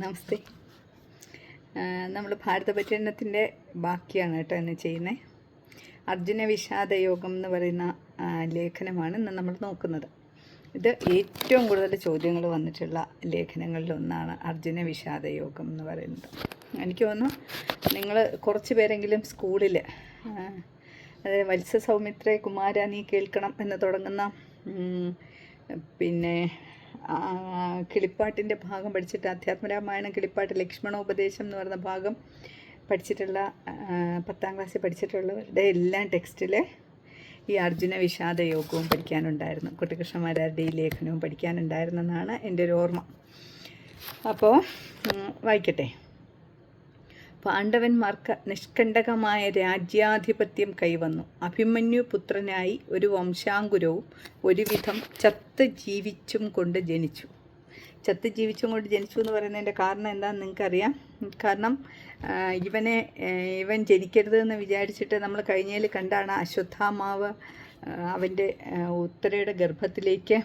നമസ്തേ. നമ്മൾ ഭാരതപര്യടനത്തിന്റെ ബാക്കിയാണ് കേട്ടോ ഇന്ന് ചെയ്യുന്നത് അർജുന വിഷാദ യോഗം എന്ന് പറയുന്ന ലേഖനമാണ് ഇന്ന് നമ്മൾ നോക്കുന്നത്. ഇത് ഏറ്റവും കൂടുതൽ ചോദ്യങ്ങൾ വന്നിട്ടുള്ള ലേഖനങ്ങളിലൊന്നാണ് അർജുന വിഷാദ യോഗം എന്ന് പറയുന്നത്. എനിക്ക് തോന്നുന്നു നിങ്ങൾ കുറച്ച് പേരെങ്കിലും സ്കൂളിൽ അതായത് വത്സ സൗമിത്രേ കുമാര നീ കേൾക്കണം എന്ന് തുടങ്ങുന്ന പിന്നെ കിളിപ്പാട്ടിന്റെ ഭാഗം പഠിച്ചിട്ട് അധ്യാത്മരാമായണം കിളിപ്പാട്ട് ലക്ഷ്മണോപദേശം എന്ന് പറയുന്ന ഭാഗം പഠിച്ചിട്ടുള്ള പത്താം ക്ലാസ്സിൽ പഠിച്ചിട്ടുള്ളവരുടെ എല്ലാ ടെക്സ്റ്റിൽ ഈ അർജുന വിഷാദ യോഗവും പഠിക്കാനുണ്ടായിരുന്നു. കുട്ടികൃഷ്ണമാരാരുടെ ഈ ലേഖനവും പഠിക്കാനുണ്ടായിരുന്നെന്നാണ് എന്റെ ഒരു ഓർമ്മ. അപ്പോൾ വായിക്കട്ടെ. പാണ്ഡവന്മാർക്ക് നിഷ്കണ്ടകമായ രാജ്യാധിപത്യം കൈവന്നു. അഭിമന്യു പുത്രനായി ഒരു വംശാങ്കുരവും ഒരുവിധം ചത്ത് ജീവിച്ചും കൊണ്ട് ജനിച്ചു. ചത്ത് ജീവിച്ചും കൊണ്ട് ജനിച്ചു എന്ന് പറയുന്നതിന്റെ കാരണം എന്താണെന്ന് നിങ്ങൾക്കറിയാം. കാരണം ഇവനെ ഇവൻ ജനിക്കരുതെന്ന് വിചാരിച്ചിട്ട് നമ്മൾ കഴിഞ്ഞതിൽ കണ്ടാണ് അശ്വത്ഥാമാവ് അവന്റെ ഉത്തരയുടെ ഗർഭത്തിലേക്ക്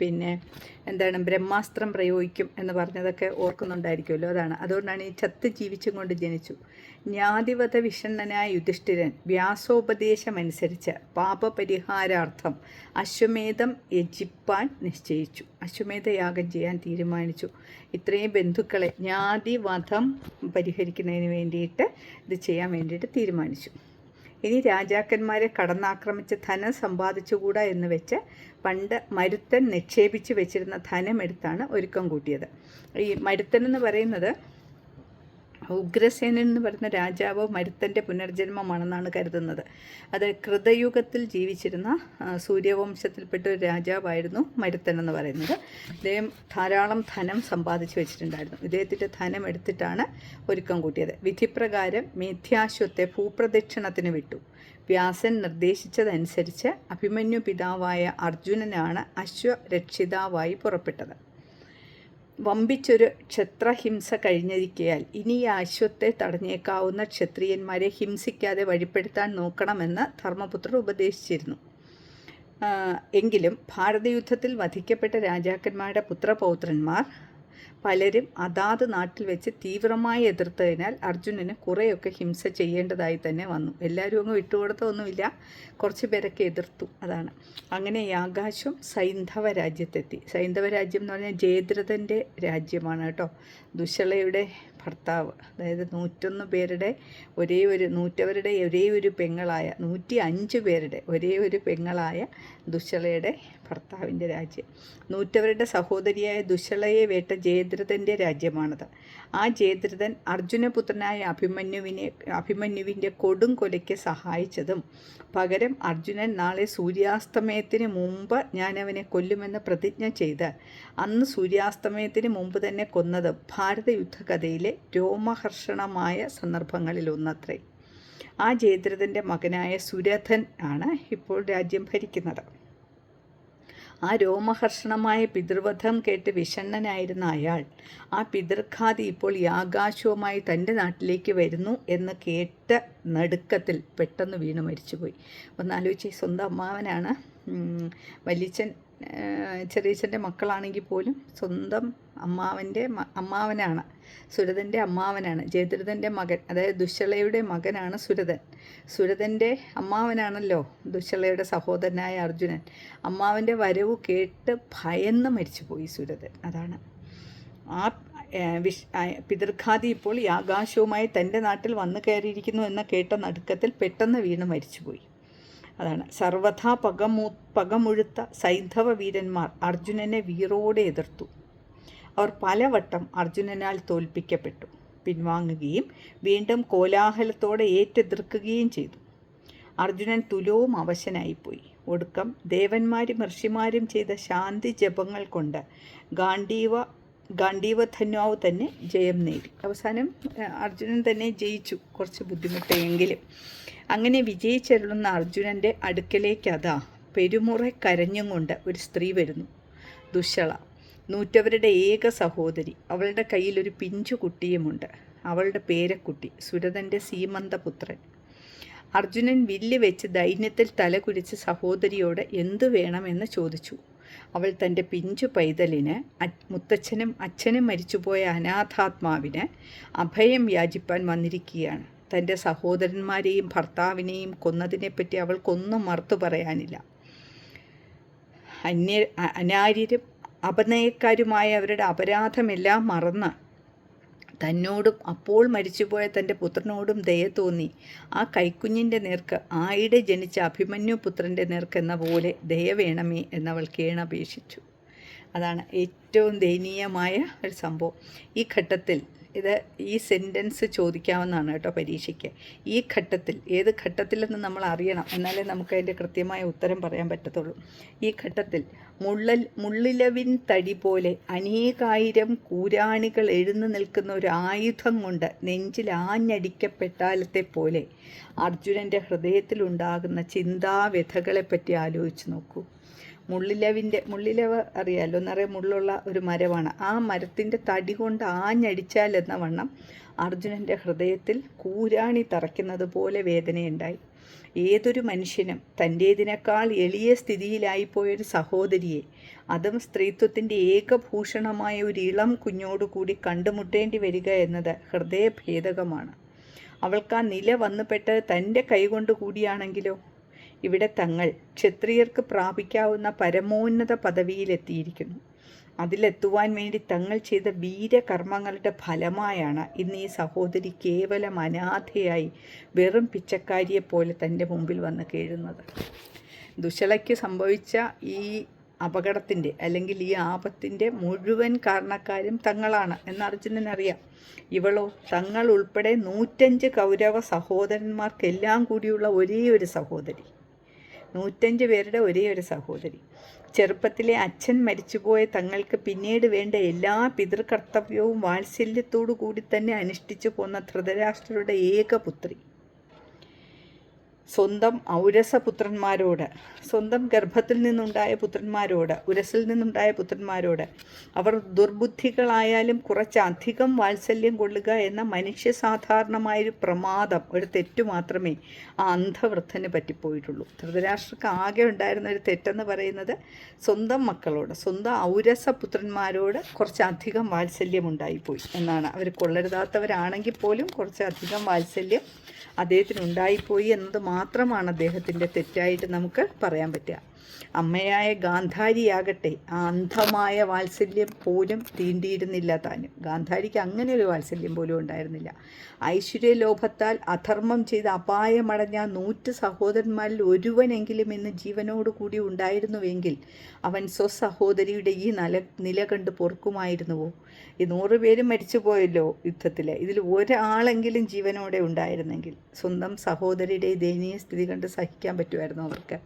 പിന്നെ എന്താണ് ബ്രഹ്മാസ്ത്രം പ്രയോഗിക്കും എന്ന് പറഞ്ഞതൊക്കെ ഓർക്കുന്നുണ്ടായിരിക്കുമല്ലോ അതാണ്. അതുകൊണ്ടാണ് ഈ ചത്ത് ജീവിച്ചും കൊണ്ട് ജനിച്ചു. ജ്ഞാതിവധ വിഷണ്ണനായ യുധിഷ്ഠിരൻ വ്യാസോപദേശമനുസരിച്ച് പാപപരിഹാരാർത്ഥം അശ്വമേധം യജിപ്പാൻ നിശ്ചയിച്ചു. അശ്വമേധയാഗം ചെയ്യാൻ തീരുമാനിച്ചു. ഇത്രയും ബന്ധുക്കളെ ജ്ഞാതിവധം പരിഹരിക്കുന്നതിന് വേണ്ടിയിട്ട് ഇത് ചെയ്യാൻ വേണ്ടിയിട്ട് തീരുമാനിച്ചു. ഇനി രാജാക്കന്മാരെ കടന്നാക്രമിച്ച് ധനം സമ്പാദിച്ചുകൂടാ എന്ന് വെച്ച് പണ്ട് മരുത്തൻ നിക്ഷേപിച്ച് വെച്ചിരുന്ന ധനം ധനമെടുത്താണ് ഒരുക്കം കൂട്ടിയത്. ഈ മരുത്തൻ എന്ന് പറയുന്നത് ഉഗ്രസേനൻ എന്ന് പറയുന്ന രാജാവ് മരുത്തന്റെ പുനർജന്മമാണെന്നാണ് കരുതുന്നത്. അത് കൃതയുഗത്തിൽ ജീവിച്ചിരുന്ന സൂര്യവംശത്തിൽപ്പെട്ട ഒരു രാജാവായിരുന്നു മരുത്തൻ എന്ന് പറയുന്നത്. ഇദ്ദേഹം ധാരാളം ധനം സമ്പാദിച്ചു വെച്ചിട്ടുണ്ടായിരുന്നു. ഇദ്ദേഹത്തിന്റെ ധനം എടുത്തിട്ടാണ് ഒരുക്കം കൂട്ടിയത്. വിധിപ്രകാരം മേധ്യാശ്വത്തെ ഭൂപ്രദക്ഷിണത്തിന് വിട്ടു. വ്യാസൻ നിർദ്ദേശിച്ചതനുസരിച്ച് അഭിമന്യു പിതാവായ അർജുനനാണ് അശ്വരക്ഷിതാവായി പുറപ്പെട്ടത്. വമ്പിച്ചൊരു ക്ഷത്രഹിംസ കഴിഞ്ഞിരിക്കയാൽ ഇനി ഈ അശ്വത്തെ തടഞ്ഞേക്കാവുന്ന ക്ഷത്രിയന്മാരെ ഹിംസിക്കാതെ വഴിപ്പെടുത്താൻ നോക്കണമെന്ന് ധർമ്മപുത്രർ ഉപദേശിച്ചിരുന്നു. എങ്കിലും ഭാരതയുദ്ധത്തിൽ വധിക്കപ്പെട്ട രാജാക്കന്മാരുടെ പുത്രപൗത്രന്മാർ പലരും അതാത് നാട്ടിൽ വെച്ച് തീവ്രമായി എതിർത്തതിനാൽ അർജുനന് കുറേയൊക്കെ ഹിംസ ചെയ്യേണ്ടതായി തന്നെ വന്നു. എല്ലാവരും അങ്ങ് വിട്ടുകൊടുത്തൊന്നുമില്ല കുറച്ച് പേരൊക്കെ എതിർത്തു. അതാണ്. അങ്ങനെ ആകാശം സൈന്ധവ രാജ്യത്തെത്തി. സൈന്ധവ രാജ്യം എന്ന് പറഞ്ഞാൽ ജയദ്രഥന്റെ രാജ്യമാണ് കേട്ടോ. ദുശളയുടെ ഭർത്താവ് അതായത് നൂറ്റൊന്ന് പേരുടെ ഒരേ ഒരു നൂറ്റവരുടെ ഒരേ ഒരു പെങ്ങളായ നൂറ്റി അഞ്ച് പേരുടെ ഒരേ ഒരു പെങ്ങളായ ദുശളയുടെ ഭർത്താവിന്റെ രാജ്യം. നൂറ്റവരുടെ സഹോദരിയായ ദുശളയെ വേട്ട ജയദ്രഥന്റെ രാജ്യമാണത്. ആ ജയദ്രഥൻ അർജുനപുത്രനായ അഭിമന്യുവിനെ അഭിമന്യുവിന്റെ കൊടും കൊലയ്ക്ക് സഹായിച്ചതും പകരം അർജുനൻ നാളെ സൂര്യാസ്തമയത്തിന് മുമ്പ് ഞാൻ അവനെ കൊല്ലുമെന്ന് പ്രതിജ്ഞ ചെയ്ത് അന്ന് സൂര്യാസ്തമയത്തിന് മുമ്പ് തന്നെ കൊന്നത് ഭാരത യുദ്ധകഥയിലെ രോമഹർഷണമായ സന്ദർഭങ്ങളിലൊന്നത്രേ. ആ ജയദ്രഥന്റെ മകനായ സുരഥൻ ആണ് ഇപ്പോൾ രാജ്യം ഭരിക്കുന്നത്. ആ രോമഹർഷണമായ പിതൃവധം കേട്ട് വിഷണ്ണനായിരുന്ന അയാൾ ആ പിതൃഖാതി ഇപ്പോൾ യാകാശവുമായി തന്റെ നാട്ടിലേക്ക് വരുന്നു എന്ന് കേട്ട നടുക്കത്തിൽ പെട്ടെന്ന് വീണ് മരിച്ചുപോയി. ഒന്ന് ആലോചിച്ച് സ്വന്തം അമ്മാവനാണ്. ഉം, വല്യച്ഛൻ ചെറിയച്ഛന്റെ മക്കളാണെങ്കിൽ പോലും സ്വന്തം അമ്മാവന്റെ അമ്മാവനാണ്. സുരതന്റെ അമ്മാവനാണ്. ജയദ്രഥന്റെ മകൻ അതായത് ദുശ്ശളയുടെ മകനാണ് സുരതൻ. സുരതന്റെ അമ്മാവനാണല്ലോ ദുശ്ശളയുടെ സഹോദരനായ അർജുനൻ. അമ്മാവന്റെ വരവ് കേട്ട് ഭയന്ന് മരിച്ചുപോയി സുരതൻ. അതാണ്. ആ വിഷ് പിതൃഘാതി ഇപ്പോൾ യാകാശവുമായി തന്റെ നാട്ടിൽ വന്നു കയറിയിരിക്കുന്നു എന്ന കേട്ട നടുക്കത്തിൽ പെട്ടെന്ന് വീണ് മരിച്ചുപോയി. അതാണ്. സർവഥാ പകമു പകമുഴുത്ത സൈന്ധവ വീരന്മാർ അർജുനനെ വീറോടെ എതിർത്തു. അവർ പലവട്ടം അർജുനനാൽ തോൽപ്പിക്കപ്പെട്ടു. പിൻവാങ്ങുകയും വീണ്ടും കോലാഹലത്തോടെ ഏറ്റെതിർക്കുകയും ചെയ്തു. അർജുനൻ തുലവും അവശനായിപ്പോയി. ഒടുക്കം ദേവന്മാരും ഋഷിമാരും ചെയ്ത ശാന്തി ജപങ്ങൾ കൊണ്ട് ഗാന്ധീവ ഗാന്ധീവധന്വാവ് തന്നെ ജയം നേടി. അവസാനം അർജുനൻ തന്നെ ജയിച്ചു കുറച്ച് ബുദ്ധിമുട്ടെങ്കിലും. അങ്ങനെ വിജയിച്ചരുളുന്ന അർജുനന്റെ അടുക്കലേക്ക് അതാ പെരുമുറ കരഞ്ഞും കൊണ്ട് ഒരു സ്ത്രീ വരുന്നു. ദുശ്ശള നൂറ്റവരുടെ ഏക സഹോദരി. അവളുടെ കയ്യിൽ ഒരു പിഞ്ചു കുട്ടിയുമുണ്ട്. അവളുടെ പേരക്കുട്ടി സുരതന്റെ സീമന്തപുത്രൻ. അർജുനൻ വില്ല് വെച്ച് ദൈന്യത്തിൽ തലകുരിച്ച് സഹോദരിയോട് എന്തു വേണമെന്ന് ചോദിച്ചു. അവൾ തന്റെ പിഞ്ചു പൈതലിന് മുത്തച്ഛനും അച്ഛനും മരിച്ചുപോയ അനാഥാത്മാവിന് അഭയം യാചിപ്പാൻ വന്നിരിക്കുകയാണ്. തന്റെ സഹോദരന്മാരെയും ഭർത്താവിനെയും കൊന്നതിനെപ്പറ്റി അവൾക്കൊന്നും മറുത്തു പറയാനില്ല. അന്യ അനാര്യരും അപനയക്കാരുമായ അവരുടെ അപരാധമെല്ലാം മറന്ന് തന്നോടും അപ്പോൾ മരിച്ചുപോയ തന്റെ പുത്രനോടും ദയ തോന്നി. ആ കൈക്കുഞ്ഞിന്റെ നേർക്ക് ആയിടെ ജനിച്ച അഭിമന്യു പുത്രന്റെ നേർക്ക് എന്ന പോലെ ദയ വേണമേ എന്നവൾ കേണപേക്ഷിച്ചു. അതാണ് ഏറ്റവും ദയനീയമായ ഒരു സംഭവം. ഈ ഘട്ടത്തിൽ ഇത് ഈ സെന്റൻസ് ചോദിക്കാവുന്നതാണ് കേട്ടോ പരീക്ഷയ്ക്ക്. ഈ ഘട്ടത്തിൽ ഏത് ഘട്ടത്തിലെന്ന് നമ്മൾ അറിയണം എന്നാലേ നമുക്ക് അതിന്റെ കൃത്യമായ ഉത്തരം പറയാൻ പറ്റത്തുള്ളൂ. ഈ ഘട്ടത്തിൽ മുള്ളൽ മുള്ളിലവിൻ തടി പോലെ അനേകായിരം കൂരാണികൾ എഴുന്നു നിൽക്കുന്ന ഒരു ആയുധം കൊണ്ട് നെഞ്ചിൽ ആഞ്ഞടിക്കപ്പെട്ടാലത്തെ പോലെ അർജുനന്റെ ഹൃദയത്തിലുണ്ടാകുന്ന ചിന്താവ്യഥകളെപ്പറ്റി ആലോചിച്ച് നോക്കൂ. മുള്ളിലവിന്റെ മുള്ളിലവ് അറിയാമല്ലോ നിറയെ മുള്ളുള്ള ഒരു മരമാണ്. ആ മരത്തിന്റെ തടി കൊണ്ട് ആഞ്ഞടിച്ചാൽ എന്ന വണ്ണം അർജുനന്റെ ഹൃദയത്തിൽ കൂരാണി തറയ്ക്കുന്നത് പോലെ വേദനയുണ്ടായി. ഏതൊരു മനുഷ്യനും തന്റേതിനേക്കാൾ എളിയ സ്ഥിതിയിലായിപ്പോയൊരു സഹോദരിയെ അതും സ്ത്രീത്വത്തിന്റെ ഏകഭൂഷണമായ ഒരു ഇളം കുഞ്ഞോടുകൂടി കണ്ടുമുട്ടേണ്ടി വരിക എന്നത് ഹൃദയഭേദകമാണ്. അവൾക്ക് ആ നില വന്നുപെട്ടത് തന്റെ കൈകൊണ്ട് കൂടിയാണെങ്കിലോ? ഇവിടെ തങ്ങൾ ക്ഷത്രിയർക്ക് പ്രാപിക്കാവുന്ന പരമോന്നത പദവിയിലെത്തിയിരിക്കുന്നു. അതിലെത്തുവാൻ വേണ്ടി തങ്ങൾ ചെയ്ത വീരകർമ്മങ്ങളുടെ ഫലമായാണ് ഇന്ന് ഈ സഹോദരി കേവലം അനാഥയായി വെറും പിച്ചക്കാരിയെ പോലെ തന്റെ മുമ്പിൽ വന്ന് കേഴുന്നത്. ദുശലയ്ക്ക് സംഭവിച്ച ഈ അപകടത്തിന്റെ അല്ലെങ്കിൽ ഈ ആപത്തിന്റെ മുഴുവൻ കാരണക്കാരും തങ്ങളാണ് എന്ന് അർജുനനറിയാം ഇവളോ തങ്ങൾ ഉൾപ്പെടെ നൂറ്റഞ്ച് കൗരവ സഹോദരന്മാർക്കെല്ലാം കൂടിയുള്ള ഒരേ ഒരു സഹോദരി. നൂറ്റഞ്ച് പേരുടെ ഒരേ ഒരു സഹോദരി. ചെറുപ്പത്തിലെ അച്ഛൻ മരിച്ചുപോയ തങ്ങൾക്ക് പിന്നീട് വേണ്ട എല്ലാ പിതൃകർത്തവ്യവും വാത്സല്യത്തോടു കൂടി തന്നെ അനുഷ്ഠിച്ചു പോന്ന ധൃതരാഷ്ട്രരുടെ ഏക പുത്രി. സ്വന്തം ഔരസപുത്രന്മാരോട് സ്വന്തം ഗർഭത്തിൽ നിന്നുണ്ടായ പുത്രന്മാരോട് ഉരസിൽ നിന്നുണ്ടായ പുത്രന്മാരോട് അവർ ദുർബുദ്ധികളായാലും കുറച്ചധികം വാത്സല്യം കൊള്ളുക എന്ന മനുഷ്യ സാധാരണമായൊരു പ്രമാദം ഒരു തെറ്റ് മാത്രമേ ആ അന്ധവൃദ്ധന് പറ്റിപ്പോയിട്ടുള്ളൂ. ധൃതരാഷ്ട്രക്ക് ആകെ ഉണ്ടായിരുന്ന ഒരു തെറ്റെന്ന് പറയുന്നത് സ്വന്തം മക്കളോട് സ്വന്തം ഔരസപുത്രന്മാരോട് കുറച്ചധികം വാത്സല്യം ഉണ്ടായിപ്പോയി എന്നാണ്. അവർ കൊള്ളരുതാത്തവരാണെങ്കിൽ പോലും കുറച്ചധികം വാത്സല്യം അദ്ദേഹത്തിന് ഉണ്ടായിപ്പോയി എന്നത് മാത്രമാണ് അദ്ദേഹത്തിന്റെ തെറ്റായിട്ട് നമുക്ക് പറയാൻ പറ്റുക. അമ്മയായ ഗാന്ധാരിയാകട്ടെ ആ അന്ധമായ വാത്സല്യം പോലും തീണ്ടിയിരുന്നില്ല താനും. ഗാന്ധാരിക്ക് അങ്ങനെ ഒരു വാത്സല്യം പോലും ഉണ്ടായിരുന്നില്ല. ഐശ്വര്യലോഭത്താൽ അധർമ്മം ചെയ്ത് അപായമടഞ്ഞ നൂറ്റ് സഹോദരന്മാരിൽ ഒരുവനെങ്കിലും ഇന്ന് ജീവനോടുകൂടി ഉണ്ടായിരുന്നുവെങ്കിൽ അവൻ സ്വസഹോദരിയുടെ ഈ നില നില കണ്ട് പൊറുക്കുമായിരുന്നുവോ? ഈ നൂറ് പേരും മരിച്ചുപോയല്ലോ യുദ്ധത്തിൽ ഇതിൽ ഒരാളെങ്കിലും ജീവനോടെ ഉണ്ടായിരുന്നെങ്കിൽ സ്വന്തം സഹോദരിയുടെ ദയനീയ സ്ഥിതി കണ്ട് സഹിക്കാൻ പറ്റുമായിരുന്നു അവർക്ക്.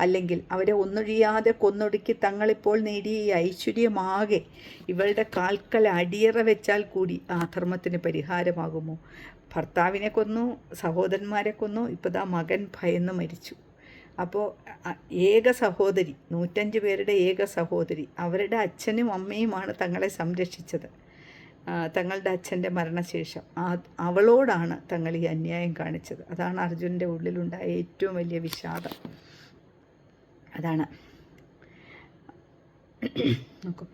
അല്ലെങ്കിൽ അവരെ ഒന്നൊഴിയാതെ കൊന്നൊടുക്കി തങ്ങളിപ്പോൾ നേടിയ ഈ ഐശ്വര്യമാകെ ഇവളുടെ കാൽക്കൽ അടിയറ വെച്ചാൽ കൂടി ആ ധർമ്മത്തിന് പരിഹാരമാകുമോ? ഭർത്താവിനെ കൊന്നു സഹോദരന്മാരെ കൊന്നു ഇപ്പോൾ ദാ മകൻ ഭയന്ന് മരിച്ചു. അപ്പോൾ ഏക സഹോദരി നൂറ്റഞ്ച് പേരുടെ ഏക സഹോദരി അവരുടെ അച്ഛനും അമ്മയുമാണ് തങ്ങളെ സംരക്ഷിച്ചത്. തങ്ങളുടെ അച്ഛന്റെ മരണശേഷം. ആ അവളോടാണ് തങ്ങൾ ഈ അന്യായം കാണിച്ചത്. അതാണ് അർജുനന്റെ ഉള്ളിലുണ്ടായ ഏറ്റവും വലിയ വിഷാദം. അതാണ്. നോക്കൂ.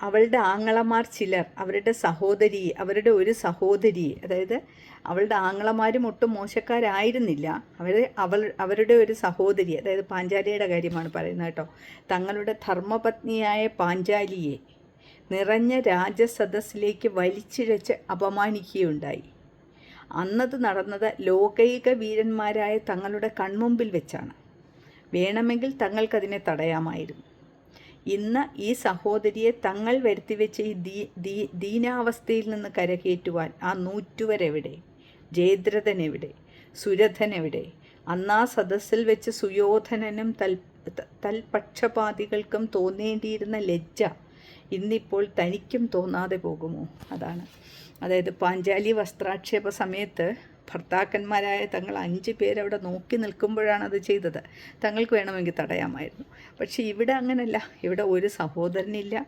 അവളുടെ ആങ്ങളമാർ ചിലർ അവരുടെ സഹോദരി അവരുടെ ഒരു സഹോദരി അതായത് അവളുടെ ആങ്ങളമാരും ഒട്ടും മോശക്കാരായിരുന്നില്ല. അവർ അവൾ അവരുടെ ഒരു സഹോദരി അതായത് പാഞ്ചാലിയുടെ കാര്യമാണ് പറയുന്നത് കേട്ടോ. തങ്ങളുടെ ധർമ്മപത്നിയായ പാഞ്ചാലിയെ നിറഞ്ഞ രാജസദസ്സിലേക്ക് വലിച്ചിഴച്ച് അപമാനിക്കുകയുണ്ടായി. അന്നത് നടന്നത് ലോകൈക വീരന്മാരായ തങ്ങളുടെ കൺമുമ്പിൽ വെച്ചാണ്. വേണമെങ്കിൽ തങ്ങൾക്കതിനെ തടയാമായിരുന്നു. ഇന്ന് ഈ സഹോദരിയെ തങ്ങൾ വരുത്തിവെച്ച ഈ ദീ ദീ ദീനാവസ്ഥയിൽ നിന്ന് കരകേറ്റുവാൻ ആ നൂറ്റുവരെവിടെ? ജയദ്രഥൻ എവിടെ സുരഥൻ എവിടെ അന്നാ സദസ്സിൽ വെച്ച് സുയോധനനും തൽ തൽപക്ഷപാതികൾക്കും തോന്നേണ്ടിയിരുന്ന ലജ്ജ ഇന്നിപ്പോൾ തനിക്കും തോന്നാതെ പോകുമോ? അതാണ്. അതായത് പാഞ്ചാലി വസ്ത്രാക്ഷേപ സമയത്ത് ഭർത്താക്കന്മാരായ തങ്ങൾ അഞ്ച് പേരവിടെ നോക്കി നിൽക്കുമ്പോഴാണ് അത് ചെയ്തത്. തങ്ങൾക്ക് വേണമെങ്കിൽ തടയാമായിരുന്നു. പക്ഷേ ഇവിടെ അങ്ങനല്ല. ഇവിടെ ഒരു സഹോദരനില്ല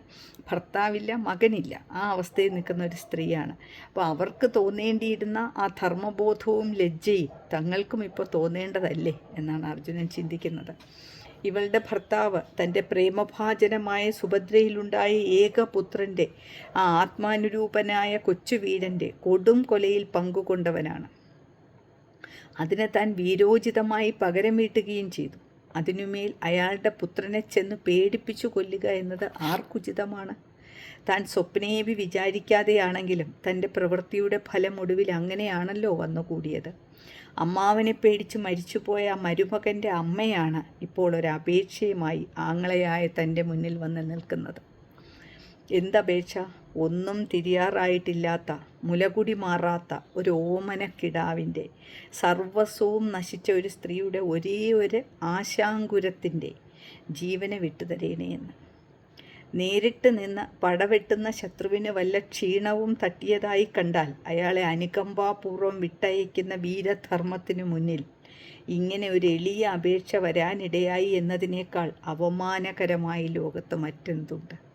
ഭർത്താവില്ല മകനില്ല. ആ അവസ്ഥയിൽ നിൽക്കുന്ന ഒരു സ്ത്രീയാണ്. അപ്പോൾ അവർക്ക് തോന്നേണ്ടിയിരുന്ന ആ ധർമ്മബോധവും ലജ്ജയും തങ്ങൾക്കും ഇപ്പോൾ തോന്നേണ്ടതല്ലേ എന്നാണ് അർജുനൻ ചിന്തിക്കുന്നത്. ഇവളുടെ ഭർത്താവ് തന്റെ പ്രേമഭാജനമായ സുഭദ്രയിലുണ്ടായ ഏകപുത്രന്റെ ആ ആത്മാനുരൂപനായ കൊച്ചുവീരന്റെ കൊടും കൊലയിൽ പങ്കുകൊണ്ടവനാണ്. അതിനെ താൻ വീരോചിതമായി പകരം വീട്ടുകയും ചെയ്തു. അതിനുമേൽ അയാളുടെ പുത്രനെ ചെന്ന് പേടിപ്പിച്ചു കൊല്ലുക എന്നത് ആർക്കുചിതമാണ്? താൻ സ്വപ്നേവി വിചാരിക്കാതെയാണെങ്കിലും തന്റെ പ്രവൃത്തിയുടെ ഫലം ഒടുവിൽ അങ്ങനെയാണല്ലോ വന്നുകൂടിയത്. അമ്മാവനെ പേടിച്ച് മരിച്ചുപോയ ആ മരുമകന്റെ അമ്മയാണ് ഇപ്പോൾ ഒരു അപേക്ഷയുമായി ആങ്ങളയായ തന്റെ മുന്നിൽ വന്ന് നിൽക്കുന്നത്. എന്തപേക്ഷ? ഒന്നും തിരിയാറായിട്ടില്ലാത്ത മുലകുടി മാറാത്ത ഒരു ഓമനക്കിടാവിന്റെ സർവസ്വവും നശിച്ച ഒരു സ്ത്രീയുടെ ഒരേ ഒരു ആശാങ്കുരത്തിന്റെ ജീവനെ വിട്ടുതരേണേയെന്ന് നേരിട്ട് നിന്ന് പടവെട്ടുന്ന ശത്രുവിന് വല്ല ക്ഷീണവും തട്ടിയതായി കണ്ടാൽ അയാളെ അനുകമ്പാപൂർവം വിട്ടയക്കുന്ന വീരധർമ്മത്തിനു മുന്നിൽ ഇങ്ങനെ ഒരു എളിയ അപേക്ഷ വരാനിടയായി എന്നതിനേക്കാൾ അപമാനകരമായി ലോകത്ത് മറ്റെന്തുണ്ട്?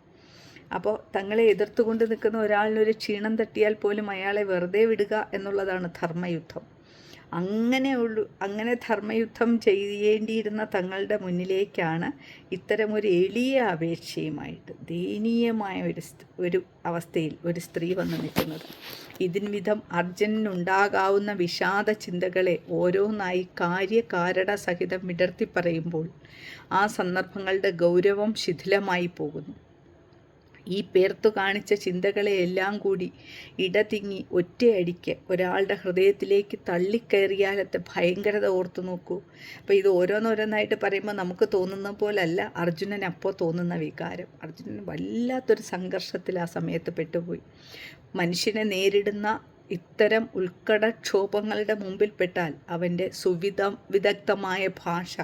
അപ്പോൾ തങ്ങളെ എതിർത്തുകൊണ്ട് നിൽക്കുന്ന ഒരാളിനൊരു ക്ഷീണം തട്ടിയാൽ പോലും അയാളെ വെറുതെ വിടുക എന്നുള്ളതാണ് ധർമ്മയുദ്ധം. അങ്ങനെ ഉള്ളു അങ്ങനെ ധർമ്മയുദ്ധം ചെയ്യേണ്ടിയിരുന്ന തങ്ങളുടെ മുന്നിലേക്കാണ് ഇത്തരമൊരു എളിയ അപേക്ഷയുമായിട്ട് ദയനീയമായ ഒരു ഒരു അവസ്ഥയിൽ ഒരു സ്ത്രീ വന്ന് നിൽക്കുന്നത്. ഇതിൻവിധം വിധം അർജുനുണ്ടാകാവുന്ന വിഷാദ ചിന്തകളെ ഓരോന്നായി കാര്യകാരണ സഹിതം വിടർത്തി പറയുമ്പോൾ ആ സന്ദർഭങ്ങളുടെ ഗൗരവം ശിഥിലമായി പോകുന്നു. ഈ പേർത്തു കാണിച്ച ചിന്തകളെയെല്ലാം കൂടി ഇടതിങ്ങി ഒറ്റയടിക്ക് ഒരാളുടെ ഹൃദയത്തിലേക്ക് തള്ളിക്കയറിയാലത്തെ ഭയങ്കരത ഓർത്തു നോക്കൂ. അപ്പോൾ ഇത് ഓരോന്നോരോന്നായിട്ട് പറയുമ്പോൾ നമുക്ക് തോന്നുന്ന പോലല്ല. അർജുനൻ അപ്പോൾ തോന്നുന്ന വികാരം. അർജുനൻ വല്ലാത്തൊരു സംഘർഷത്തിൽ ആ സമയത്ത് പെട്ടുപോയി. മനുഷ്യനെ നേരിടുന്ന ഇത്തരം ഉൾക്കടക്ഷോഭങ്ങളുടെ മുമ്പിൽപ്പെട്ടാൽ അവന്റെ സുവിധ വിദഗ്ധമായ ഭാഷ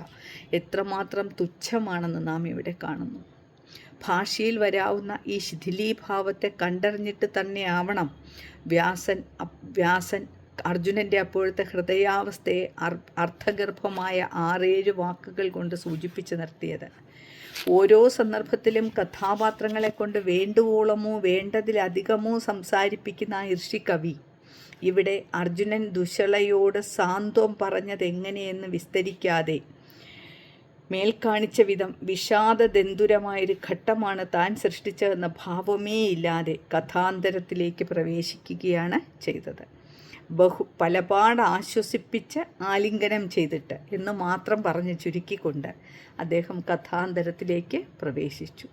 എത്രമാത്രം തുച്ഛമാണെന്ന് നാം ഇവിടെ കാണുന്നു. ഭാഷയിൽ വരാവുന്ന ഈ ശിഥിലീഭാവത്തെ കണ്ടറിഞ്ഞിട്ട് തന്നെയാവണം വ്യാസൻ വ്യാസൻ അർജുനന്റെ അപ്പോഴത്തെ ഹൃദയാവസ്ഥയെ അർത്ഥഗർഭമായ ആറേഴ് വാക്കുകൾ കൊണ്ട് സൂചിപ്പിച്ചു നിർത്തിയത്. ഓരോ സന്ദർഭത്തിലും കഥാപാത്രങ്ങളെ കൊണ്ട് വേണ്ടുവോളമോ വേണ്ടതിലധികമോ സംസാരിപ്പിക്കുന്ന ആ ഋഷികവി ഇവിടെ അർജുനൻ ദുശളയോട് സാന്ത്വം പറഞ്ഞതെങ്ങനെയെന്ന് വിസ്തരിക്കാതെ മേൽ കാണിച്ച വിധം വിഷാദദന്തുരമായൊരു ഘട്ടമാണ് താൻ സൃഷ്ടിച്ചതെന്ന ഭാവമേ ഇല്ലാതെ കഥാന്തരത്തിലേക്ക് പ്രവേശിക്കുകയാണ് ചെയ്തത്. ബഹു പലപാട് ആശ്വസിപ്പിച്ച് ആലിംഗനം ചെയ്തിട്ട് എന്ന് മാത്രം പറഞ്ഞ് ചുരുക്കിക്കൊണ്ട് അദ്ദേഹം കഥാന്തരത്തിലേക്ക് പ്രവേശിച്ചു.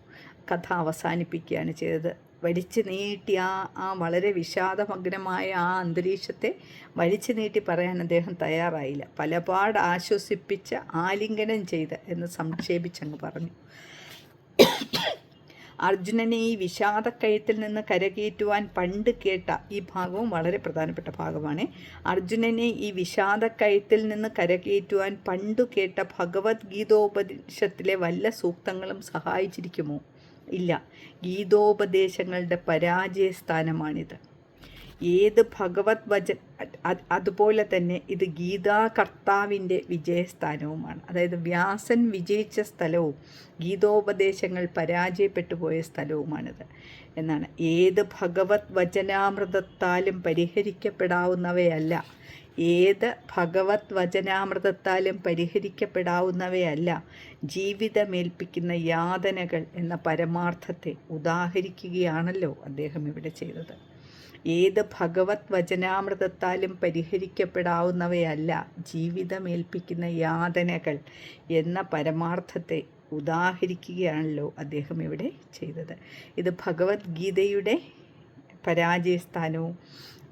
കഥ അവസാനിപ്പിക്കുകയാണ് ചെയ്തത്. വലിച്ചു നീട്ടി ആ ആ വളരെ വിഷാദമഗ്നമായ ആ അന്തരീക്ഷത്തെ വലിച്ചു നീട്ടി പറയാൻ അദ്ദേഹം തയ്യാറായില്ല. പലപാട് ആശ്വസിപ്പിച്ച് ആലിംഗനം ചെയ്ത് എന്ന് സംക്ഷേപിച്ചങ്ങ് പറഞ്ഞു. അർജുനനെ ഈ വിഷാദക്കയത്തിൽ നിന്ന് കരകയറ്റുവാൻ പണ്ട് കേട്ട ഈ ഭാഗവും വളരെ പ്രധാനപ്പെട്ട ഭാഗമാണ്. അർജുനനെ ഈ വിഷാദക്കയത്തിൽ നിന്ന് കരകയറ്റുവാൻ പണ്ടു കേട്ട ഭഗവത്ഗീതോപനിഷത്തിലെ വല്ല സൂക്തങ്ങളും സഹായിച്ചിരിക്കുമോ? ഇല്ല. ഗീതോപദേശങ്ങളുടെ പരാജയ സ്ഥാനമാണിത് ഏത് ഭഗവത് വച അതുപോലെ തന്നെ ഇത് ഗീതാ കർത്താവിന്റെ വിജയസ്ഥാനവുമാണ്. അതായത് വ്യാസൻ വിജയിച്ച സ്ഥലവും ഗീതോപദേശങ്ങൾ പരാജയപ്പെട്ടു പോയ സ്ഥലവുമാണിത് എന്നാണ്. ഏത് ഭഗവത് വചനാമൃതത്താലും പരിഹരിക്കപ്പെടാവുന്നവയല്ല. ഏത് ഭഗവത് വചനാമൃതത്താലും പരിഹരിക്കപ്പെടാവുന്നവയല്ല. ജീവിതമേൽപ്പിക്കുന്ന യാതനകൾ എന്ന പരമാർത്ഥത്തെ ഉദാഹരിക്കുകയാണല്ലോ അദ്ദേഹം ഇവിടെ ചെയ്തത്. ഏത് ഭഗവത് വചനാമൃതത്താലും പരിഹരിക്കപ്പെടാവുന്നവയല്ല ജീവിതമേൽപ്പിക്കുന്ന യാതനകൾ എന്ന പരമാർത്ഥത്തെ ഉദാഹരിക്കുകയാണല്ലോ അദ്ദേഹം ഇവിടെ ചെയ്തത്. ഇത് ഭഗവത്ഗീതയുടെ പരാജയസ്ഥാനവും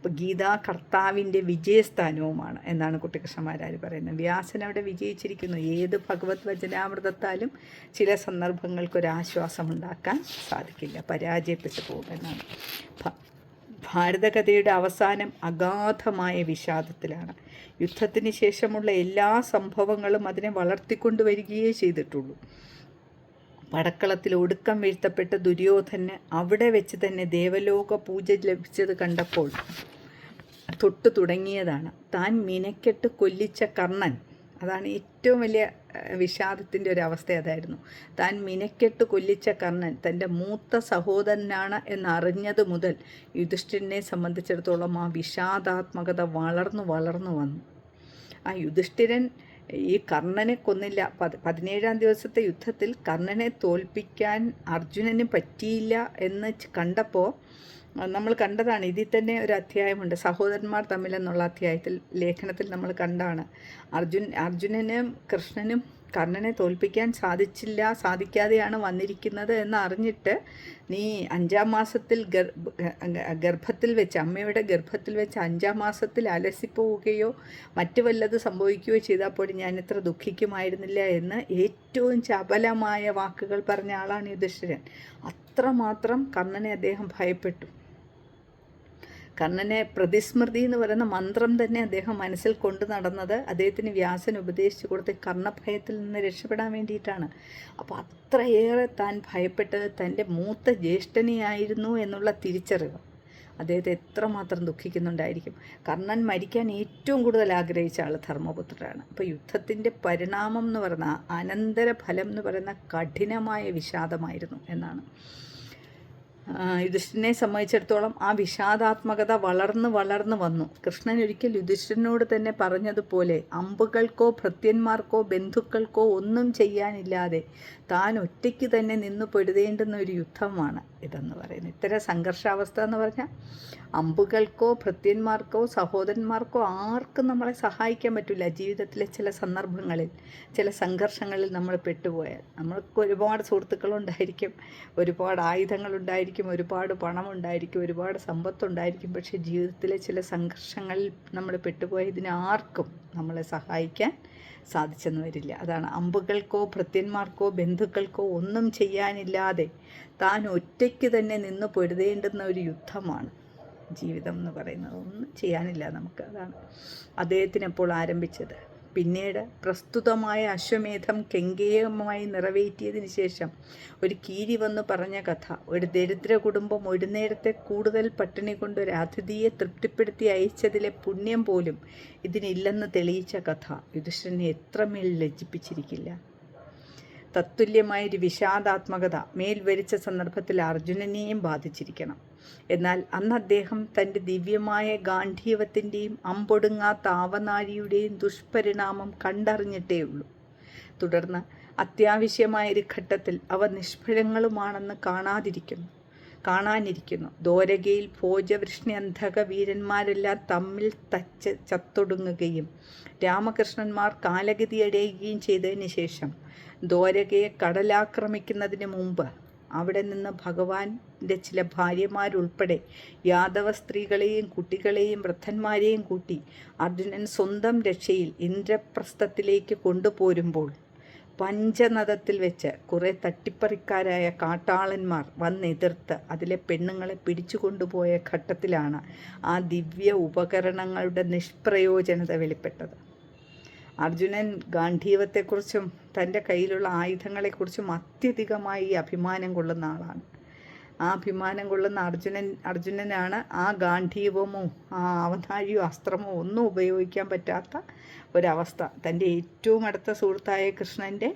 ഗീതാ കർത്താവിന്റെ വിജയസ്ഥാനവുമാണ് എന്നാണ് കുട്ടികൃഷ്ണമാരാർ പറയുന്നത്. വ്യാസൻ അവിടെ വിജയിച്ചിരിക്കുന്നു. ഏത് ഭഗവത് വചനാമൃതത്താലും ചില സന്ദർഭങ്ങൾക്കൊരാശ്വാസമുണ്ടാക്കാൻ സാധിക്കില്ല. പരാജയപ്പെട്ടു പോകുമെന്നാണ് ഭാരതകഥയുടെ അവസാനം അഗാധമായ വിഷാദത്തിലാണ്. യുദ്ധത്തിന് ശേഷമുള്ള എല്ലാ സംഭവങ്ങളും അതിനെ വളർത്തിക്കൊണ്ടുവരികയേ ചെയ്തിട്ടുള്ളൂ. പടക്കളത്തിൽ ഒടുക്കം വീഴ്ത്തപ്പെട്ട ദുര്യോധന് അവിടെ വെച്ച് തന്നെ ദേവലോക പൂജ ലഭിച്ചത് കണ്ടപ്പോൾ തൊട്ടു തുടങ്ങിയതാണ്. താൻ മിനക്കെട്ട് കൊല്ലിച്ച കർണൻ. അതാണ് ഏറ്റവും വലിയ വിഷാദത്തിന്റെ ഒരു അവസ്ഥ അതായിരുന്നു. താൻ മിനക്കെട്ട് കൊല്ലിച്ച കർണൻ തന്റെ മൂത്ത സഹോദരനാണ് എന്നറിഞ്ഞത് മുതൽ യുധിഷ്ഠിരനെ സംബന്ധിച്ചിടത്തോളം ആ വിഷാദാത്മകത വളർന്നു വളർന്നു വന്നു. ആ യുധിഷ്ഠിരൻ ഈ കർണനെ കൊന്നില്ല. പത് പതിനേഴാം ദിവസത്തെ യുദ്ധത്തിൽ കർണനെ തോൽപ്പിക്കാൻ അർജുനന് പറ്റിയില്ല എന്ന് കണ്ടപ്പോൾ നമ്മൾ കണ്ടതാണ്. ഇതിൽ തന്നെ ഒരു അധ്യായമുണ്ട്. സഹോദരന്മാർ തമ്മിലെന്നുള്ള അധ്യായത്തിൽ ലേഖനത്തിൽ നമ്മൾ കണ്ടാണ്. അർജുൻ അർജുനനും കൃഷ്ണനും കർണനെ തോൽപ്പിക്കാൻ സാധിച്ചില്ല സാധിക്കാതെയാണ് വന്നിരിക്കുന്നത് എന്ന് അറിഞ്ഞിട്ട് നീ അഞ്ചാം മാസത്തിൽ ഗർഭത്തിൽ വെച്ച് അമ്മയുടെ ഗർഭത്തിൽ വെച്ച് അഞ്ചാം മാസത്തിൽ അലസിപ്പോവുകയോ മറ്റു വല്ലത് സംഭവിക്കുകയോ ചെയ്തപ്പോൾ ഞാൻ ഇത്ര ദുഃഖിക്കുമായിരുന്നില്ല എന്ന് ഏറ്റവും ചപലമായ വാക്കുകൾ പറഞ്ഞ ആളാണ് യുധിഷ്ഠിരൻ. അത്രമാത്രം കർണനെ അദ്ദേഹം ഭയപ്പെട്ടു. കർണനെ പ്രതിസ്മൃതി എന്ന് പറയുന്ന മന്ത്രം തന്നെ അദ്ദേഹം മനസ്സിൽ കൊണ്ടു നടന്നത്. അദ്ദേഹത്തിന് വ്യാസൻ ഉപദേശിച്ചു കൊടുത്ത് കർണഭയത്തിൽ നിന്ന് രക്ഷപ്പെടാൻ വേണ്ടിയിട്ടാണ്. അപ്പോൾ അത്രയേറെ താൻ ഭയപ്പെട്ടത് തന്റെ മൂത്ത ജ്യേഷ്ഠനെയായിരുന്നു എന്നുള്ള തിരിച്ചറിവ്. അദ്ദേഹത്തെ എത്രമാത്രം ദുഃഖിക്കുന്നുണ്ടായിരിക്കും. കർണൻ മരിക്കാൻ ഏറ്റവും കൂടുതൽ ആഗ്രഹിച്ച ആൾ ധർമ്മപുത്രരാണ് അപ്പോൾ യുദ്ധത്തിന്റെ പരിണാമം എന്ന് പറയുന്ന അനന്തരഫലം എന്ന് പറയുന്ന കഠിനമായ വിഷാദമായിരുന്നു എന്നാണ്. യുധിഷ്ഠിനെ സംബന്ധിച്ചിടത്തോളം ആ വിഷാദാത്മകത വളർന്ന് വളർന്ന് വന്നു. കൃഷ്ണൻ ഒരിക്കൽ യുധിഷ്ഠിരനോട് തന്നെ പറഞ്ഞതുപോലെ അമ്പുകൾക്കോ ഭൃത്യന്മാർക്കോ ബന്ധുക്കൾക്കോ ഒന്നും ചെയ്യാനില്ലാതെ താൻ ഒറ്റയ്ക്ക് തന്നെ നിന്ന് പൊരുതേണ്ടുന്ന ഒരു യുദ്ധമാണ് ഇതെന്ന് പറയുന്നത്. ഇത്തരം സംഘർഷാവസ്ഥ എന്ന് പറഞ്ഞാൽ അമ്പുകൾക്കോ ഭൃത്യന്മാർക്കോ സഹോദരന്മാർക്കോ ആർക്കും നമ്മളെ സഹായിക്കാൻ പറ്റില്ല. ജീവിതത്തിലെ ചില സന്ദർഭങ്ങളിൽ ചില സംഘർഷങ്ങളിൽ നമ്മൾ പെട്ടുപോയാൽ. നമ്മൾക്ക് ഒരുപാട് സുഹൃത്തുക്കളുണ്ടായിരിക്കും ഒരുപാട് ആയുധങ്ങളുണ്ടായിരിക്കും ഒരുപാട് പണമുണ്ടായിരിക്കും ഒരുപാട് സമ്പത്തുണ്ടായിരിക്കും. പക്ഷേ ജീവിതത്തിലെ ചില സംഘർഷങ്ങളിൽ നമ്മൾ പെട്ടുപോയതിന് ഇതിനാർക്കും നമ്മളെ സഹായിക്കാൻ സാധിച്ചെന്ന് വരില്ല. അതാണ് അമ്പുകൾക്കോ ഭൃത്യന്മാർക്കോ ബന്ധുക്കൾക്കോ ഒന്നും ചെയ്യാനില്ലാതെ താൻ ഒറ്റയ്ക്ക് തന്നെ നിന്ന് പൊരുതേണ്ടുന്ന ഒരു യുദ്ധമാണ് ജീവിതം എന്ന് പറയുന്നത്. ഒന്നും ചെയ്യാനില്ല നമുക്ക്. അതാണ് അദ്ദേഹത്തിനെപ്പോൾ ആരംഭിച്ചത്. പിന്നീട് പ്രസ്തുതമായ അശ്വമേധം കെങ്കേയമായി നിറവേറ്റിയതിന് ശേഷം ഒരു കീരി വന്നു പറഞ്ഞ കഥ. ഒരു ദരിദ്ര കുടുംബം ഒരു നേരത്തെ കൂടുതൽ പട്ടിണി കൊണ്ട് ഒരു അതിഥിയെ തൃപ്തിപ്പെടുത്തി അയച്ചതിലെ പുണ്യം പോലും ഇതിനില്ലെന്ന് തെളിയിച്ച കഥ. യുധിഷ്ഠനെ എത്രമേൽ ലജ്ജിപ്പിച്ചിരിക്കില്ല. തത്തുല്യമായൊരു വിഷാദാത്മകത മേൽ വരിച്ച സന്ദർഭത്തിൽ അർജുനനെയും ബാധിച്ചിരിക്കണം. എന്നാൽ അന്ന് അദ്ദേഹം തന്റെ ദിവ്യമായ ഗാന്ധീവത്തിന്റെയും അമ്പൊടുങ്ങാത്ത ആവനാഴിയുടെയും ദുഷ്പരിണാമം കണ്ടറിഞ്ഞിട്ടേ ഉള്ളൂ. തുടർന്ന് അത്യാവശ്യമായ ഒരു ഘട്ടത്തിൽ അവ നിഷ്ഫലങ്ങളുമാണെന്ന് കാണാതിരിക്കുന്നു. കാണാനിരിക്കുന്നു. ദോരകയിൽ ഭോജവൃഷ്ണി അന്ധക വീരന്മാരെല്ലാം തമ്മിൽ തച്ച് ചത്തൊടുങ്ങുകയും രാമകൃഷ്ണന്മാർ കാലഗതിയടയുകയും ചെയ്തതിന് ശേഷം ദ്വാരകയെ കടലാക്രമിക്കുന്നതിന് മുമ്പ് അവിടെ നിന്ന് ഭഗവാന്റെ ചില ഭാര്യമാരുൾപ്പെടെ യാദവ സ്ത്രീകളെയും കുട്ടികളെയും വൃദ്ധന്മാരെയും കൂട്ടി അർജുനൻ സ്വന്തം രക്ഷയിൽ ഇന്ദ്രപ്രസ്ഥത്തിലേക്ക് കൊണ്ടുപോരുമ്പോൾ പഞ്ചനദത്തിൽ വെച്ച് കുറേ തട്ടിപ്പറിക്കാരായ കാട്ടാളന്മാർ വന്നെതിർത്ത് അതിലെ പെണ്ണുങ്ങളെ പിടിച്ചു കൊണ്ടുപോയ ഘട്ടത്തിലാണ് ആ ദിവ്യ ഉപകരണങ്ങളുടെ നിഷ്പ്രയോജനത വെളിപ്പെട്ടത്. അർജുനൻ ഗാന്ധീവത്തെക്കുറിച്ചും തന്റെ കയ്യിലുള്ള ആയുധങ്ങളെക്കുറിച്ചും അത്യധികമായി അഭിമാനം കൊള്ളുന്ന ആളാണ്. ആ അഭിമാനം കൊള്ളുന്ന അർജുനൻ അർജുനനാണ് ആ ഗാന്ധീവമോ ആ അവതാരിയോ അസ്ത്രമോ ഒന്നും ഉപയോഗിക്കാൻ പറ്റാത്ത ഒരവസ്ഥ. തന്റെ ഏറ്റവും അടുത്ത സുഹൃത്തായ കൃഷ്ണന്റെ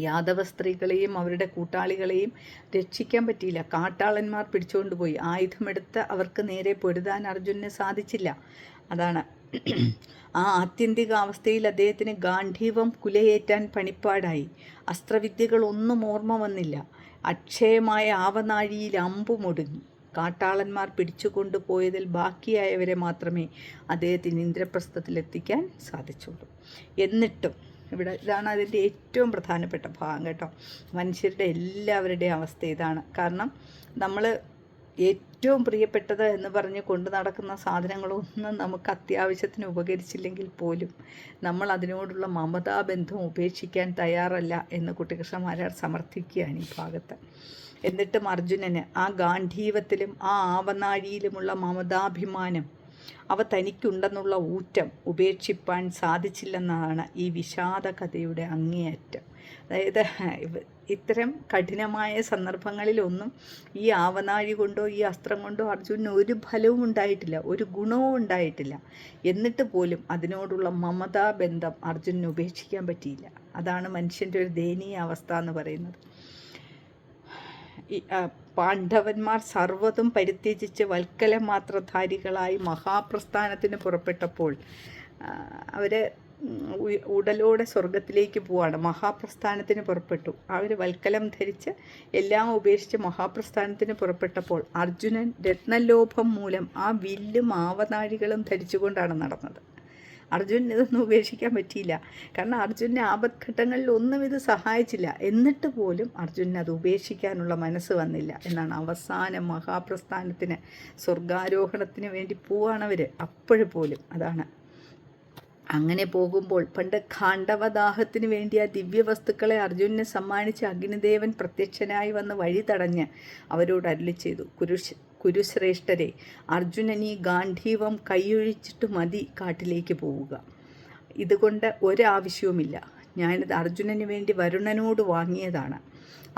യാദവ സ്ത്രീകളെയും അവരുടെ കൂട്ടാളികളെയും രക്ഷിക്കാൻ പറ്റിയില്ല. കാട്ടാളന്മാർ പിടിച്ചുകൊണ്ടുപോയി ആയുധമെടുത്ത് അവർക്ക് നേരെ പൊരുതാൻ അർജുനന് സാധിച്ചില്ല. അതാണ് ആ ആത്യന്തികാവസ്ഥയിൽ അദ്ദേഹത്തിന് ഗാന്ധീവം കുലയേറ്റാൻ പണിപ്പാടായി. അസ്ത്രവിദ്യകളൊന്നും ഓർമ്മ വന്നില്ല. അക്ഷയമായ ആവനാഴിയിൽ അമ്പുമൊടുങ്ങി കാട്ടാളന്മാർ പിടിച്ചുകൊണ്ടു പോയതിൽ ബാക്കിയായവരെ മാത്രമേ അദ്ദേഹത്തിന് ഇന്ദ്രപ്രസ്ഥത്തിലെത്തിക്കാൻ സാധിച്ചുള്ളൂ. എന്നിട്ടും ഇവിടെ ഇതാണ് അതിന്റെ ഏറ്റവും പ്രധാനപ്പെട്ട ഭാഗം കേട്ടോ. മനുഷ്യരുടെ എല്ലാവരുടെയും അവസ്ഥ ഇതാണ്. കാരണം നമ്മൾ ഏറ്റവും പ്രിയപ്പെട്ടത് എന്ന് പറഞ്ഞ് കൊണ്ടു നടക്കുന്ന സാധനങ്ങളൊന്നും നമുക്ക് അത്യാവശ്യത്തിന് ഉപകരിച്ചില്ലെങ്കിൽ പോലും നമ്മൾ അതിനോടുള്ള മമതാബന്ധം ഉപേക്ഷിക്കാൻ തയ്യാറല്ല എന്ന് കുട്ടികൃഷ്ണമാരാർ സമർത്ഥിക്കുകയാണ് ഈ ഭാഗത്ത്. എന്നിട്ടും അർജുനന് ആ ഗാന്ധീവത്തിലും ആ ആവനാഴിയിലുമുള്ള മമതാഭിമാനം അവ തനിക്കുണ്ടെന്നുള്ള ഊറ്റം ഉപേക്ഷിപ്പാൻ സാധിച്ചില്ലെന്നതാണ് ഈ വിഷാദ കഥയുടെ അങ്ങേയറ്റം. അതായത് ഇത്തരം കഠിനമായ സന്ദർഭങ്ങളിലൊന്നും ഈ ആവനാഴി കൊണ്ടോ ഈ അസ്ത്രം കൊണ്ടോ അർജുനന് ഒരു ഫലവും ഉണ്ടായിട്ടില്ല ഒരു ഗുണവും ഉണ്ടായിട്ടില്ല. എന്നിട്ട് പോലും അതിനോടുള്ള മമതാ ബന്ധം അർജുനന് ഉപേക്ഷിക്കാൻ പറ്റിയില്ല. അതാണ് മനുഷ്യന്റെ ഒരു ദയനീയ അവസ്ഥ എന്ന് പറയുന്നത്. പാണ്ഡവന്മാർ സർവതും പരിത്യജിച്ച് വൽക്കല മാത്രധാരികളായി മഹാപ്രസ്ഥാനത്തിന് പുറപ്പെട്ടപ്പോൾ അവർ ഉടലോടെ സ്വർഗത്തിലേക്ക് പോവാണ്. മഹാപ്രസ്ഥാനത്തിന് പുറപ്പെട്ടു. അവർ വൽക്കലം ധരിച്ച് എല്ലാം ഉപേക്ഷിച്ച് മഹാപ്രസ്ഥാനത്തിന് പുറപ്പെട്ടപ്പോൾ അർജുനൻ രത്നലോഭം മൂലം ആ വില്ലും ആവനാഴികളും ധരിച്ചുകൊണ്ടാണ് നടന്നത്. അർജുനൻ ഇതൊന്നും ഉപേക്ഷിക്കാൻ പറ്റിയില്ല. കാരണം അർജുനെ ആപത്ഘട്ടങ്ങളിൽ ഒന്നും ഇത് സഹായിച്ചില്ല. എന്നിട്ട് പോലും അർജുനന് അത് ഉപേക്ഷിക്കാനുള്ള മനസ്സ് വന്നില്ല. എന്നാണ് അവസാന മഹാപ്രസ്ഥാനത്തിന് സ്വർഗാരോഹണത്തിന് വേണ്ടി പോവാണവർ അപ്പോഴും പോലും അതാണ്. അങ്ങനെ പോകുമ്പോൾ പണ്ട് ഖാണ്ഡവദാഹത്തിന് വേണ്ടി ആ ദിവ്യവസ്തുക്കളെ അർജുനന് സമ്മാനിച്ച് അഗ്നിദേവൻ പ്രത്യക്ഷനായി വന്ന് വഴി തടഞ്ഞ് അവരോട് അരുളി ചെയ്തു. കുരുഷ് കുരുശ്രേഷ്ഠരെ. അർജുനനീ ഗാന്ധീവം കൈയൊഴിച്ചിട്ട് മതി കാട്ടിലേക്ക് പോവുക. ഇതുകൊണ്ട് ഒരാവശ്യവുമില്ല. ഞാനിത് അർജുനന് വേണ്ടി വരുണനോട് വാങ്ങിയതാണ്.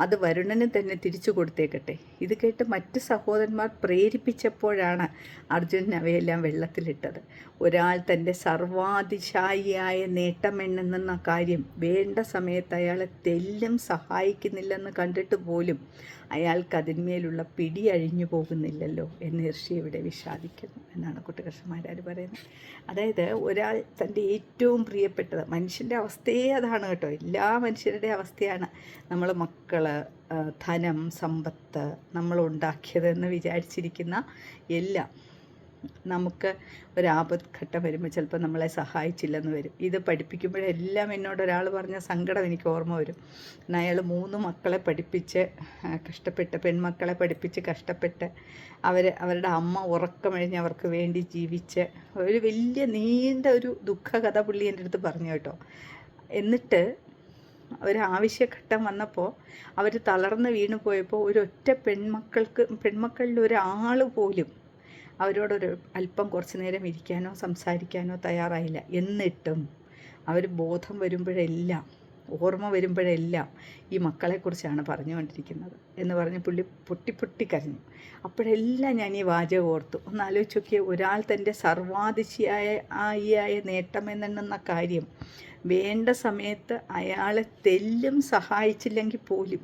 അത് വരുണന് തന്നെ തിരിച്ചു കൊടുത്തേക്കട്ടെ. ഇത് കേട്ട് മറ്റ് സഹോദരന്മാർ പ്രേരിപ്പിച്ചപ്പോഴാണ് അർജുനൻ അവയെല്ലാം വെള്ളത്തിലിട്ടത്. ഒരാൾ തന്റെ സർവാതിശായിയായ നേട്ടമെണ്ണെന്ന കാര്യം വേണ്ട സമയത്ത് അയാളെ തെല്ലും സഹായിക്കുന്നില്ലെന്ന് കണ്ടിട്ട് പോലും അയാൾക്ക് അതിന്മേലുള്ള പിടി അഴിഞ്ഞു പോകുന്നില്ലല്ലോ എന്ന് ഋഷി ഇവിടെ വിഷാദിക്കുന്നു എന്നാണ് കുട്ടികൃഷ്ണന്മാരാർ പറയുന്നത്. അതായത് ഒരാൾ തന്റെ ഏറ്റവും പ്രിയപ്പെട്ടത് മനുഷ്യന്റെ അവസ്ഥയെ അതാണ് കേട്ടോ. എല്ലാ മനുഷ്യരുടെ അവസ്ഥയാണ് നമ്മൾ മക്കൾ ധനം സമ്പത്ത് നമ്മൾ ഉണ്ടാക്കിയതെന്ന് വിചാരിച്ചിരിക്കുന്ന എല്ലാം. നമുക്ക് ഒരു ഒരാപത്ഘട്ടം വരുമ്പോൾ ചിലപ്പോൾ നമ്മളെ സഹായിച്ചില്ലെന്ന് വരും. ഇത് പഠിപ്പിക്കുമ്പോഴെല്ലാം എന്നോട് ഒരാൾ പറഞ്ഞ സങ്കടം എനിക്ക് ഓർമ്മ വരും. അയാൾ മൂന്ന് മക്കളെ പഠിപ്പിച്ച് കഷ്ടപ്പെട്ട് പെൺമക്കളെ പഠിപ്പിച്ച് കഷ്ടപ്പെട്ട് അവർ അവരുടെ അമ്മ ഉറക്കമഴിഞ്ഞ് അവർക്ക് വേണ്ടി ജീവിച്ച് ഒരു വലിയ നീണ്ട ഒരു ദുഃഖകഥ പുള്ളി എന്റെ അടുത്ത് പറഞ്ഞു കേട്ടോ. എന്നിട്ട് ഒരു ആവശ്യഘട്ടം വന്നപ്പോൾ അവർ തളർന്ന് വീണു പോയപ്പോൾ ഒരൊറ്റ പെൺമക്കൾക്ക് പെൺമക്കളിൽ ഒരാൾ പോലും അവരോടൊരു അല്പം കുറച്ച് നേരം ഇരിക്കാനോ സംസാരിക്കാനോ തയ്യാറായില്ല. എന്നിട്ടും അവർ ബോധം വരുമ്പോഴെല്ലാം ഓർമ്മ വരുമ്പോഴെല്ലാം ഈ മക്കളെക്കുറിച്ചാണ് പറഞ്ഞുകൊണ്ടിരിക്കുന്നത്. എന്ന് പറഞ്ഞ് പുള്ളി പൊട്ടി പൊട്ടി കരഞ്ഞു. അപ്പോഴെല്ലാം ഞാൻ ഈ വാചകം ഓർത്തു. ഒന്ന് ആലോചിച്ച് നോക്കിയാൽ ഒരാൾ തന്റെ സർവാതിശയായ ആയിയായ നേട്ടം എന്നെണ്ണുന്ന കാര്യം വേണ്ട സമയത്ത് അയാളെ തെല്ലും സഹായിച്ചില്ലെങ്കിൽ പോലും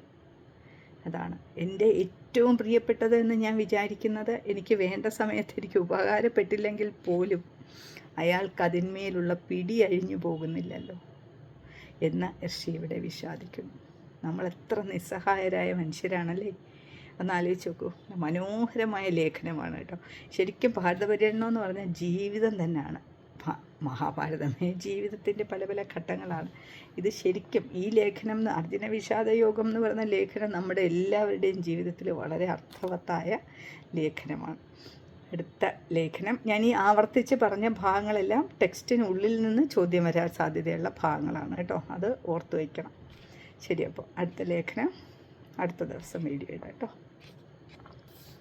അതാണ് എന്റെ ഏറ്റവും പ്രിയപ്പെട്ടത് എന്ന് ഞാൻ വിചാരിക്കുന്നത് എനിക്ക് വേണ്ട സമയത്ത് എനിക്ക് ഉപകാരപ്പെട്ടില്ലെങ്കിൽ പോലും അയാൾക്ക് അതിന്മേലുള്ള പിടി അഴിഞ്ഞു പോകുന്നില്ലല്ലോ എന്ന് ഋഷി ഇവിടെ വിഷാദിക്കുന്നു. നമ്മൾ എത്ര നിസ്സഹായരായ മനുഷ്യരാണല്ലേ? ഒന്ന് ആലോചിച്ച് നോക്കൂ. മനോഹരമായ ലേഖനമാണ് കേട്ടോ. ശരിക്കും ഭാരതപര്യടനം എന്ന് പറഞ്ഞാൽ ജീവിതം തന്നെയാണ്. മഹാഭാരതമേ ജീവിതത്തിന്റെ പല പല ഘട്ടങ്ങളാണ്. ഇത് ശരിക്കും ഈ ലേഖനം അർജുന വിഷാദ യോഗം എന്ന് പറയുന്ന ലേഖനം നമ്മുടെ എല്ലാവരുടെയും ജീവിതത്തിൽ വളരെ അർത്ഥവത്തായ ലേഖനമാണ്. അടുത്ത ലേഖനം. ഞാൻ ഈ ആവർത്തിച്ച് പറഞ്ഞ ഭാഗങ്ങളെല്ലാം ടെക്സ്റ്റിനുള്ളിൽ നിന്ന് ചോദ്യം വരാൻ സാധ്യതയുള്ള ഭാഗങ്ങളാണ് കേട്ടോ. അത് ഓർത്തു വയ്ക്കണം. ശരി അപ്പോൾ അടുത്ത ലേഖനം. അടുത്ത ദിവസം വീഡിയോ ഇടാം കേട്ടോ.